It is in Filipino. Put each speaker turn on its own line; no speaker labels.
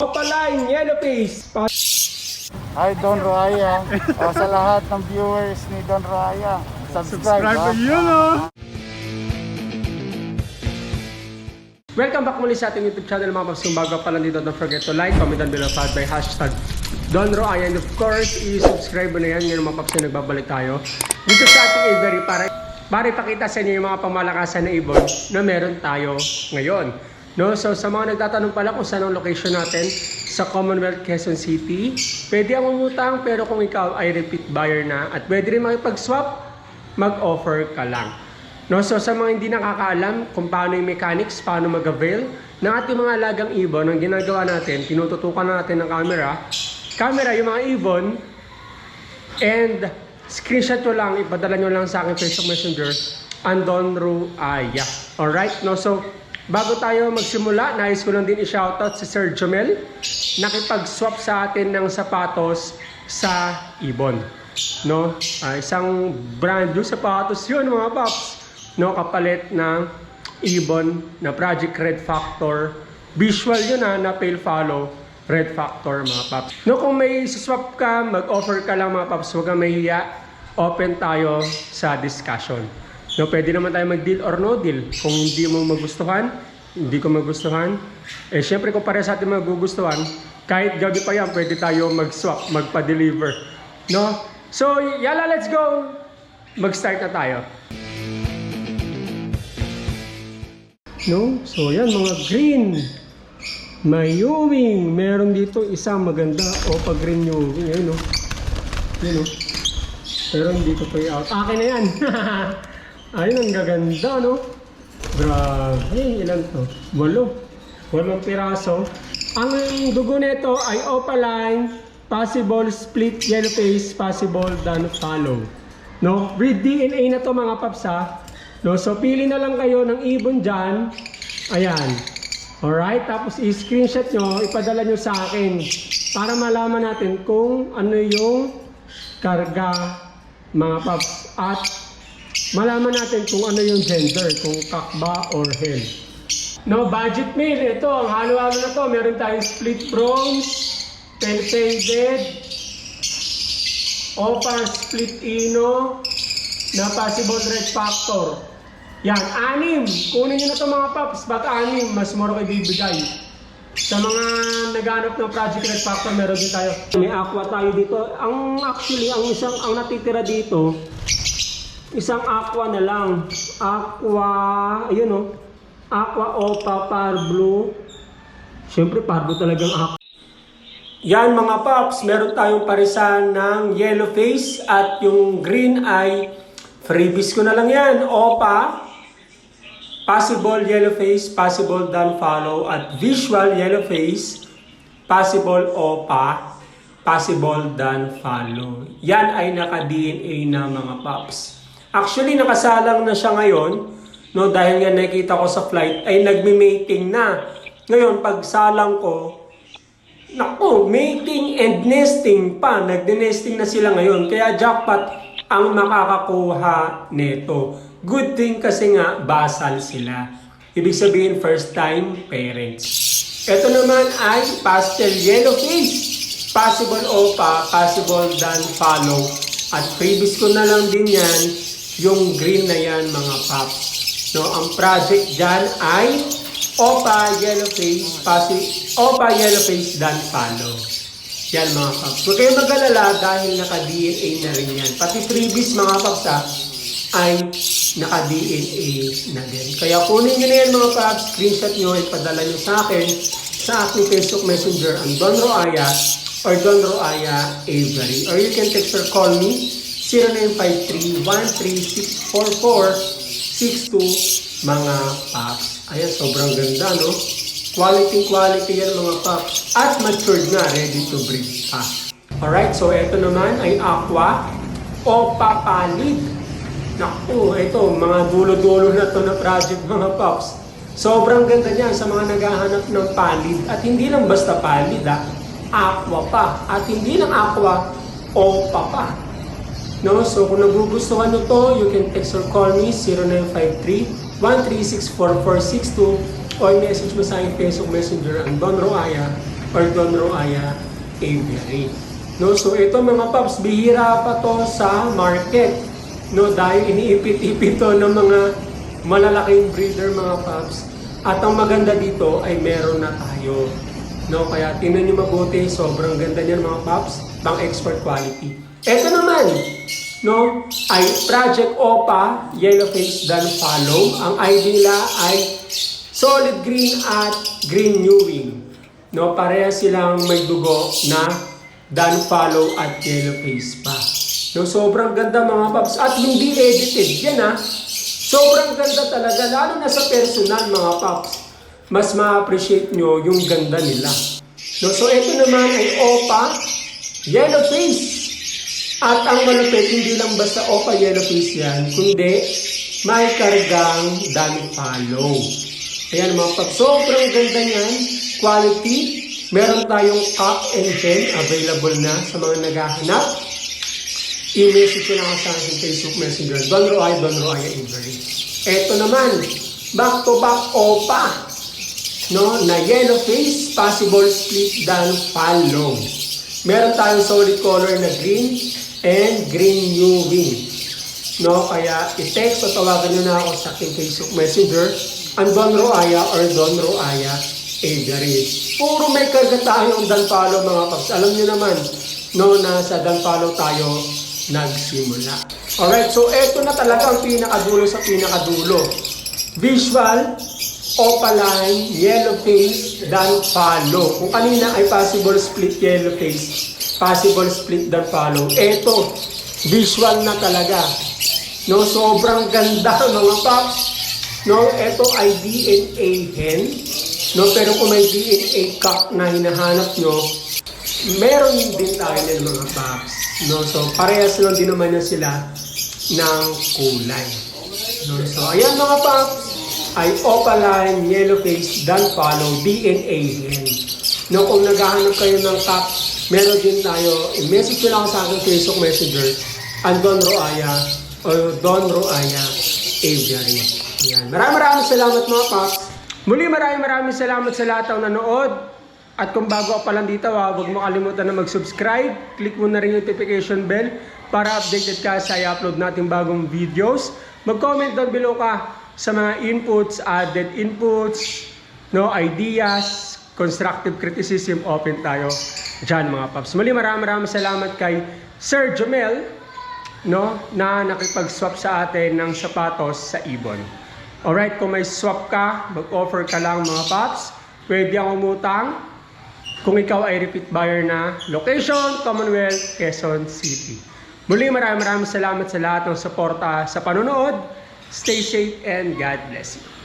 Opaline, yellow face. Pa-
Hi, Don Raya. o, sa lahat ng viewers ni Don Raya, subscribe.
Subscribe
ha?
to yun, oh.
Welcome back muli sa ating YouTube channel mga paps. Kung bago pa lang dito, don't forget to like, comment down below, followed by hashtag Don Roaya. And of course, i-subscribe mo na yan. Ngayon mga paps na nagbabalik tayo. Dito sa ating Avery para, para ipakita sa inyo yung mga pamalakasan na ibon na meron tayo ngayon. No? So sa mga nagtatanong pala kung saan ang location natin sa Commonwealth Quezon City, pwede ang umutang pero kung ikaw ay repeat buyer na at pwede rin makipag-swap, mag-offer ka lang. No, so sa mga hindi nakakaalam kung paano yung mechanics, paano mag-avail ng ating mga alagang ibon, ang ginagawa natin, tinututukan na natin ng camera, camera yung mga ibon, and screenshot nyo lang, ipadala nyo lang sa akin Facebook Messenger, Andon Ruaya. Alright? No, so, bago tayo magsimula, nais ko lang din i-shoutout si Sir Jomel, nakipag-swap sa atin ng sapatos sa ibon. No? Ah, isang brand new sapatos yun, mga paps. No, kapalit ng ibon na Project Red Factor. Visual yun ha, na pale follow. Red Factor mga paps. No, kung may swap ka, mag-offer ka lang mga paps, huwag kang mahiya. Open tayo sa discussion. No, pwede naman tayo mag-deal or no deal. Kung hindi mo magustuhan, hindi ko magustuhan. Eh, syempre kung pare sa atin magugustuhan, kahit gabi pa yan, pwede tayo mag-swap, magpa-deliver. No? So, yala, let's go! Mag-start na tayo. No? So, yan, mga green. May Ewing. Meron dito isang maganda. Opa green Ewing. Ayun, no? Yun, no? Pero hindi ko pa i-out. Akin na yan. Ayun, ang gaganda, no? Grabe, ilan to? Walo. Walong piraso. Ang dugo nito ay opaline, possible split yellow face, possible dan follow. No? Breed DNA na to mga paps ha. No? So pili na lang kayo ng ibon dyan. Ayan. Alright? Tapos i-screenshot nyo, ipadala nyo sa akin para malaman natin kung ano yung karga mga paps at malaman natin kung ano yung gender, kung kakba or hen. No, budget meal. Ito, ang halo-halo na to. Meron tayong split bronze, pen-faded, opa split ino, na possible red factor. Yan, anim. Kunin nyo na to mga paps. Ba't anim? Mas mura kayo bibigay. Sa mga naghanap ng Project Red Factor, meron din tayo. May aqua tayo dito. Ang actually, ang isang ang natitira dito, isang aqua na lang. Aqua, ayun oh. Aqua Opa Par Blue. Siyempre, pardo talagang aqua. Yan mga paps, meron tayong parisan ng yellow face at yung green ay freebies ko na lang yan. Opa, possible yellow face, possible dan follow at visual yellow face, possible opa, possible dan follow. Yan ay naka-DNA na mga paps. Actually, nakasalang na siya ngayon, no, dahil nga nakita ko sa flight, ay nagme-mating na. Ngayon, pag salang ko, Naku, mating and nesting pa. Nagde-nesting na sila ngayon. Kaya jackpot ang makakakuha nito. Good thing kasi nga, basal sila. Ibig sabihin, first time parents. Ito naman ay pastel yellow face. Possible opa, possible dan follow. At previous ko na lang din yan, yung green na yan mga paps. No, ang project dyan ay Opa Yellow Face, pasi, Opa Yellow Face dan follow. Yan mga paps. Huwag kayong mag-alala dahil naka-DNA na rin yan. Pati freebies mga paps ha, ay naka-DNA na din. Kaya kunin nyo na yan mga paps, screenshot nyo, ipadala nyo sa akin sa aking Facebook Messenger ang Don Roaya or Don Roaya Avery. Or you can text or call me 0953-1364462 mga paps. Ayan, sobrang ganda, no? Quality, quality yan mga paps. At matured na, ready to breed pa. Alright, so ito naman ay aqua o papalid. Naku, ito, mga dulo-dulo na to na project mga paps. Sobrang ganda niyan sa mga naghahanap ng palid. At hindi lang basta palid, ah. Aqua pa. At hindi lang aqua, opa pa. No? So kung nagugustuhan nyo to, you can text or call me 0953-1364462 or message mo sa aking Facebook Messenger ang Don Roaya or Don Roaya Aviary. No, so ito mga paps, bihira pa to sa market. No, dahil iniipit-ipit to ng mga malalaking breeder mga paps. At ang maganda dito ay meron na tayo. No, kaya tingnan niyo mabuti, sobrang ganda niyan mga paps, pang expert quality. Ito naman, no, ay Project OPA Yellowface Dan Follow. Ang ID nila ay solid green at green new wing. No, pareha silang may dugo na Dan Follow at Yellowface pa. No, sobrang ganda mga paps at hindi edited yan ha. Sobrang ganda talaga lalo na sa personal mga paps. Mas ma-appreciate nyo yung ganda nila. No, so ito naman ay OPA Yellowface. At ang malupit, hindi lang basta OPA Yellowface yan, kundi may kargang Dan Follow. Ayan mga paps, sobrang ganda niyan. Quality, meron tayong cup and pen available na sa mga naghahanap. I-message ko lang ako sa aking Facebook Messenger, Don Roy, Don Roy Avery. Ito naman, back to back OPA, no, na yellow face, possible split dan follow. Meron tayong solid color na green and green new wing. No, kaya i-text o tawagan nyo na ako sa aking Facebook Messenger, ang Don Roaya or Don Roaya Avery. Puro may karga tayong Dan Follow mga paps. Alam nyo naman, no, na sa Dan Follow tayo nagsimula. Alright, so eto na talaga ang pinakadulo sa pinakadulo. Visual, opaline, yellow face, dan follow. Kung kanina ay possible split yellow face, possible split dan follow. Eto, visual na talaga. No, sobrang ganda mga paps. No, eto ay DNA hen. No, pero kung may DNA cup na hinahanap nyo, meron din tayo ng mga paps. No, so parehas lang din naman yan sila ng kulay. No, so ayan mga paps, ay opaline, yellow face, dan follow, DNA yan. No, kung naghahanap kayo ng cup, meron din tayo, i-message nyo lang sa aking Facebook Messenger, ang Don Roaya, o Don Roaya Aviary. Yan. Maraming maraming salamat mga paps. Muli maraming maraming salamat sa lahat ng nanood. At kung bago pa lang dito, ah, huwag mo kalimutan na mag-subscribe. Click mo na rin yung notification bell para updated ka sa i-upload nating bagong videos. Mag-comment down below ka sa mga inputs, added inputs, no ideas, constructive criticism, open tayo dyan mga paps. Muli maraming maraming salamat kay Sir Jomel no, na nakipag-swap sa atin ng sapatos sa Ibon. Alright, kung may swap ka, mag-offer ka lang mga paps, pwede ang umutang kung ikaw ay repeat buyer na location, Commonwealth, Quezon City. Muli maraming maraming salamat sa lahat ng suporta sa panonood. Stay safe and God bless you.